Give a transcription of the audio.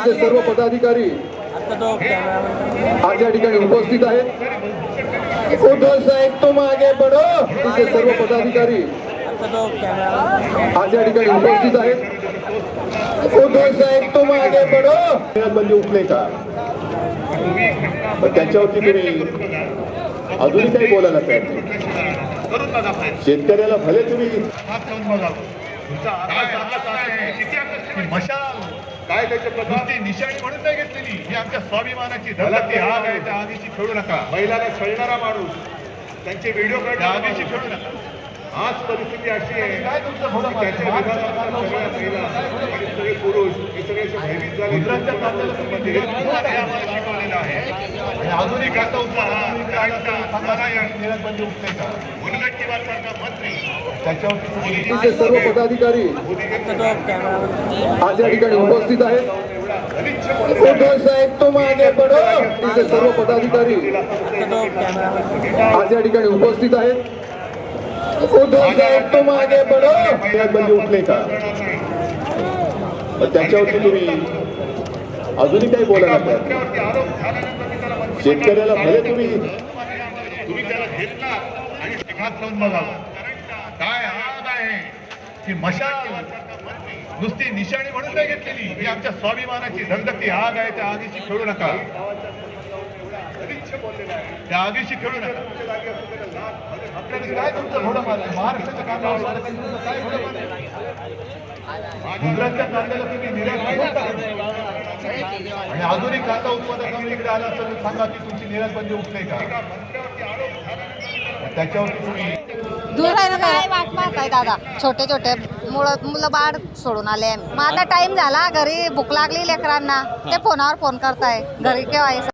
पार्टीचे सर्व पदाधिकारी आज या ठिकाणी उपस्थित आहेत उद्धव साहेब तुम आगे बढो तिचे सर्व पदाधिकारी आज या ठिकाणी उपस्थित आहेत उद्धव साहेब तुम आगे बढो बंदी उठले का पण त्याच्यावरती तुम्ही अजूनही काही बोलायला नाही. शेतकऱ्याला भले तुम्ही काय त्याच्या नुसती निशाणी म्हणून नाही घेतलेली. ही आमच्या स्वाभिमानाची धरती आग आहे त्या आगीची खेळू नका. महिलाला छळणारा माणूस. त्यांचे व्हिडिओ काढ आगीची खेळू नका. आज परिस्थिती अशी आहे काय तुमचं त्याच्या विरोधात सगळ्या महिला आणि सगळे पुरुष हे सगळे भयभीत झाले. हे शिकवलेलं आहे. आणि आधुनिक आता निरंबंदी उठले का मुनगंटीवार सारखा मंत्री. त्याच्यावरती तिचे सर्व पदाधिकारी आज या ठिकाणी उपस्थित आहेत. उद्धव साहेब तुम आगे बढो तिचे सर्व पदाधिकारी आज या ठिकाणी उपस्थित आहेत. उद्धव साहेब तुम आगे बढो बंदी उठले का? त्याच्यावरती तुम्ही अजूनही काही नाही. शेतकऱ्याला भले तुम्ही तुम्ही त्याला घेतला आणि बघावं. काय आग आहे? ही मशाल. नुसती निशाणी म्हणून नाही घेतलेली. ही आमच्या स्वाभिमानाची धगधगती आग आहे त्या आगीशी खेळू नका. त्या आगीशी खेळू नका. आपल्याकडे काय तुमचं घोडं आहे महाराष्ट्राच्या कांद्यावर काय घोडं आहे गुजरातच्या कांद्याला तुम्ही निर्यात आणि आधुनिक कांदा उत्पादक इकडे आला तर सांगा की तुमची निर्यात बंदी उठते का? त्याच्यावर तुम्ही दूर आहे ना काय? वाट पाहताय दादा. छोटे छोटे. मुलं मुलं बाळ सोडून आले मग आता टाइम झाला घरी भूक लागली लेकरांना. ते फोनावर फोन करताय. घरी केव्हा यायचं